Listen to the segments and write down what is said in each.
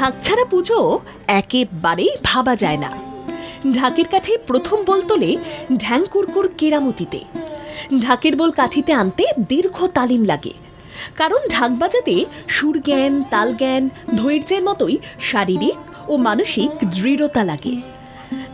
ঢাক ছাড়া পুজো একেবারেই ভাবা যায় না। ঢাকের কাঠি প্রথম বল তোলে ঢ্যাংকুরকুর কেরামতিতে। ঢাকের বল কাঠিতে আনতে দীর্ঘ তালিম লাগে। কারণ ঢাক বাজাতে সুর জ্ঞান, তাল জ্ঞান, ধৈর্যের মতোই শারীরিক ও মানসিক দৃঢ়তা লাগে।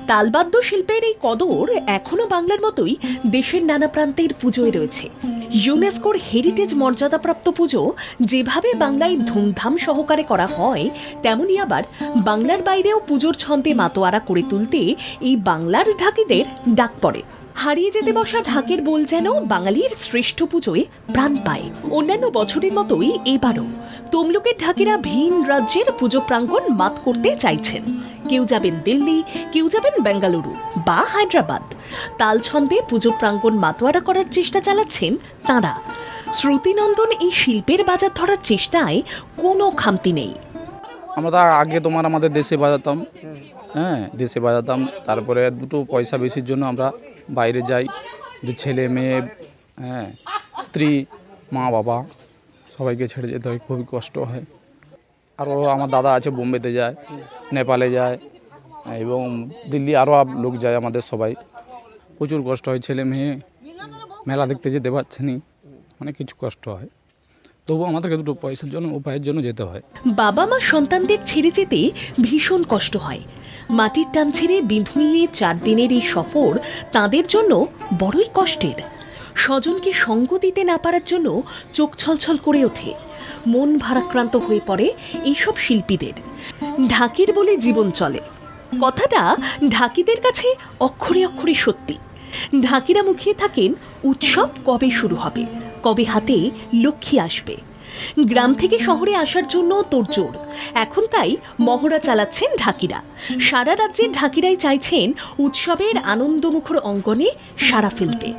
তালবাদ্য শিল্পের এই কদর এখনও বাংলার মতোই দেশের নানা প্রান্তের পুজোয় রয়েছে। ইউনেস্কোর হেরিটেজ মর্যাদাপ্রাপ্ত পুজো যেভাবে বাংলায় ধুমধাম সহকারে করা হয়, তেমনি আবার বাংলার বাইরেও পুজোর ছন্দে মাতোয়ারা করে তুলতে এই বাংলার ঢাকিদের ডাক পড়ে। হারিয়ে যেতে বসা ঢাকের বোল যেন বাঙালির শ্রেষ্ঠ পুজোয় প্রাণ পায়। অন্যান্য বছরের মতোই এবারও। তমলুকের ঢাকিরা ভিন রাজ্যের পুজো প্রাঙ্গণ মাত করতে চাইছেন। কেউ যাবেন দিল্লি, কেউ যাবেন বেঙ্গালুরু বা হায়দ্রাবাদ। তালছন্দে পুজো প্রাঙ্গণ মাতোয়ারা করার চেষ্টা চালাচ্ছেন তাঁরা। শ্রুতিনন্দন এই শিল্পের বাজার ধরার চেষ্টায় কোনো খামতি নেই। আমরা আগে তোমার আমাদের দেশে বাজাতাম। হ্যাঁ দেশে বাজাতাম। তারপরে দুটো পয়সা বেশির জন্য আমরা বাইরে যাই। ছেলে, মেয়ে হ্যাঁ স্ত্রী, মা, বাবা। সবাইকে ছেড়ে যেতে হয়, খুবই কষ্ট হয়। আরও আমার দাদা আছে, বোম্বেতে যায়, নেপালে যায়, এবং দিল্লি আরও লোক যায় আমাদের সবাই। প্রচুর কষ্ট হয়, ছেলে মেয়ে মেলা দেখতে যেতে পারছে নি অনেক কিছু কষ্ট হয়। তবু আমাদেরকে দুটো পয়সার জন্য, উপায়ের জন্য যেতে হয়। বাবা মা সন্তানদের ছেড়ে যেতে ভীষণ কষ্ট হয়। মাটির টান ছেড়ে বিভুঁইয়ে চার দিনের এই সফর তাদের জন্য বড়ই কষ্টের। স্বজনকে সঙ্গ দিতে না পারার জন্য চোখ ছলছল করে ওঠে। মন ভারাক্রান্ত হয়ে পড়ে এইসব শিল্পীদের। ঢাকির বলে জীবন চলে। কথাটা ঢাকিদের কাছে অক্ষরে অক্ষরে সত্যি। ঢাকিরা মুখিয়ে থাকেন, উৎসব কবে শুরু হবে? কবে হাতে লক্ষ্মী আসবে? গ্রাম থেকে শহরে আসার জন্য তোড়জোড় এখন তাই মহড়া চালাচ্ছেন ঢাকিরা। সারা রাজ্যের ঢাকিরাই চাইছেন উৎসবের আনন্দমুখর অঙ্গনে সাড়া ফেলতে।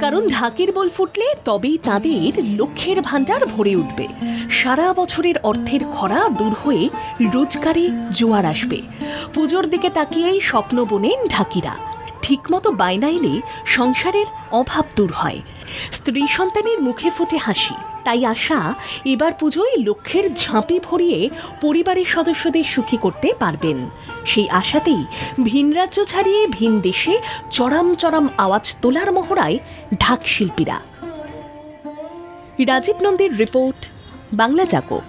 কারণ ঢাকের বল ফুটলে তবেই তাদের লক্ষ্যের ভাণ্ডার ভরে উঠবে। সারা বছরের অর্থের খরা দূর হয়ে রোজগারে জোয়ার আসবে। পুজোর দিকে তাকিয়েই স্বপ্ন বোনেন ঢাকিরা। ঠিকমতো বায়না এলে সংসারের অভাব দূর হয়। স্ত্রী সন্তানের মুখে ফুটে হাসি। তাই আশা, এবার পুজোয় লক্ষ্যের ঝাঁপি ভরিয়ে পরিবারের সদস্যদের সুখী করতে পারবেন। সেই আশাতেই ভিন রাজ্য ছাড়িয়ে ভিন দেশে চরম চরম আওয়াজ তোলার মহড়ায় ঢাক শিল্পীরা। রাজীব নন্দীর রিপোর্ট, বাংলা জাগো।